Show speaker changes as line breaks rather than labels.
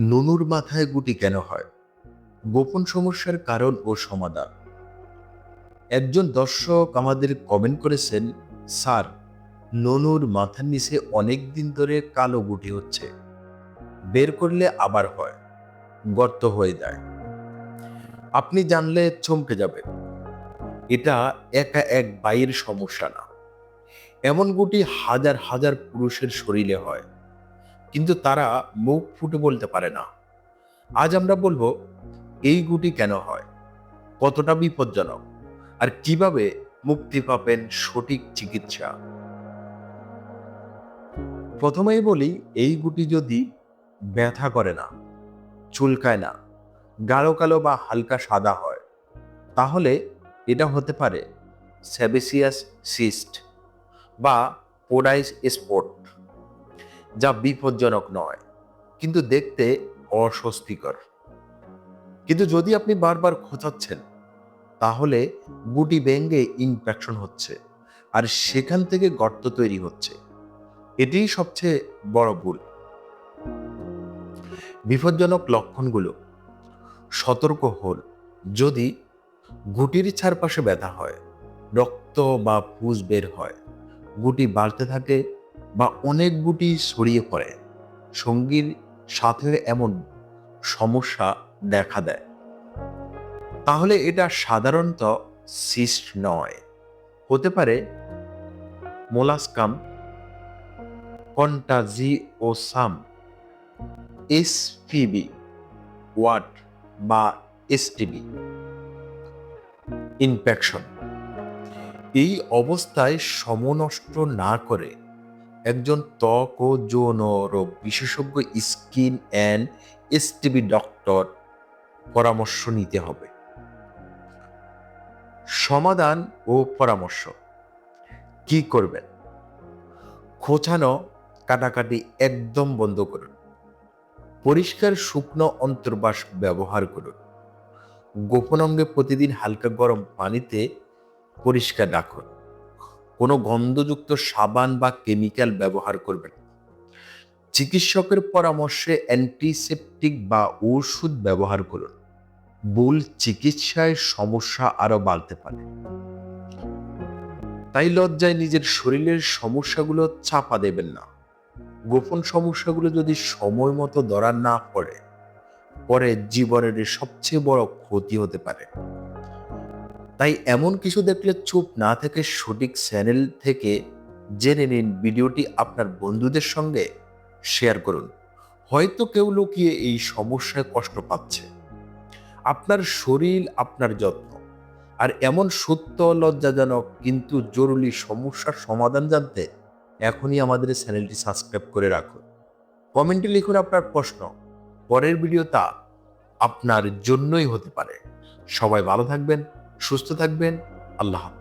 নুনুর মাথায় গুটি কেন হয়? গোপন সমস্যার কারণ ও সমাধান। একজন দর্শক আমাদের কমেন্ট করেছেন, স্যার, ননুর মাথার নিচে অনেক দিন ধরে কালো গুটি হচ্ছে। বের করলে আবার হয়। গর্ত হয়ে যায়। আপনি জানলে চমকে যাবেন। এটা একা এক বাইয়ের সমস্যা না। এমন গুটি হাজার হাজার পুরুষের শরীরে হয়। কিন্তু তারা মুখ ফুটে বলতে পারে না। আজ আমরা বলব, এই গুটি কেন হয়? কতটা বিপজ্জনক? আর কীভাবে মুক্তি পাবেন সঠিক চিকিৎসা? প্রথমেই বলি, এই গুটি যদি ব্যথা করে না, চুলকায় না, গাঢ় কালো বা হালকা সাদা হয়, তাহলে এটা হতে পারে সেবেসিয়াস সিস্ট বা পোডাইস স্পট। যা বিপজ্জনক নয়, কিন্তু দেখতে অস্বস্তিকর। কিন্তু যদি আপনি বারবার খোঁচাচ্ছেন তাহলে গুটি ব্যাঙ্গে ইনফেকশন হচ্ছে, আর সেখান থেকে গর্ত তৈরি হচ্ছে। এটিই সবচেয়ে বড় ভুল। বিপজ্জনক লক্ষণগুলো। সতর্ক হল যদি গুটির চারপাশে ব্যথা হয়, রক্ত বা পুজ বের হয়, গুটি বাড়তে থাকে বা অনেক গুটি ছড়িয়ে পড়ে। সঙ্গীর সাথে এমন সমস্যা দেখা দেয়। তাহলে এটা সাধারণত সিস্ট নয়। হতে পারে মোলাস্কাম কন্টাজি ও সাম এসপিবি, ওয়াট বা এসটিবি। ইনফেকশন। এই অবস্থায় সমনষ্ট না করে একজন ত্বক ও যৌন রোগ বিশেষজ্ঞ স্কিন অ্যান্ড এসটিবি ডক্টর পরামর্শ নিতে হবে। সমাধান ও পরামর্শ। কি করবেন? খোঁচানো কাটাকাটি একদম বন্ধ করুন। পরিষ্কার শুকনো অন্তর্বাস ব্যবহার করুন। গোপন অঙ্গে প্রতিদিন হালকা গরম পানিতে পরিষ্কার রাখুন। কোনো গন্ধযুক্ত সাবান বা কেমিক্যাল ব্যবহার করবেন চিকিৎসকের পরামর্শে অ্যান্টিসেপটিক বা ওষুধ ব্যবহার করুন। ভুল চিকিৎসায় সমস্যা আরও বাড়তে পারে। তাই লজ্জায় নিজের শরীরের সমস্যাগুলো চাপা দেবেন না। গোপন সমস্যাগুলো যদি সময় মতো ধরা না পড়ে, পরে জীবনের সবচেয়ে বড় ক্ষতি হতে পারে। তাই এমন কিছু দেখলে চুপ না থেকে সঠিক চ্যানেল থেকে জেনে নিন ভিডিওটি আপনার বন্ধুদের সঙ্গে শেয়ার করুন। হয়তো কেউ লুকিয়ে এই সমস্যায় কষ্ট পাচ্ছে। আপনার শরীর আপনার যত্ন। আর এমন সত্য লজ্জাজনক কিন্তু জরুরি সমস্যার সমাধান জানতে এখনই আমাদের চ্যানেলটি সাবস্ক্রাইব করে রাখুন। কমেন্টে লিখুন আপনার প্রশ্ন। পরের ভিডিও তা আপনার জন্যই হতে পারে। সবাই ভালো থাকবেন। সুস্থ থাকবেন আল্লাহ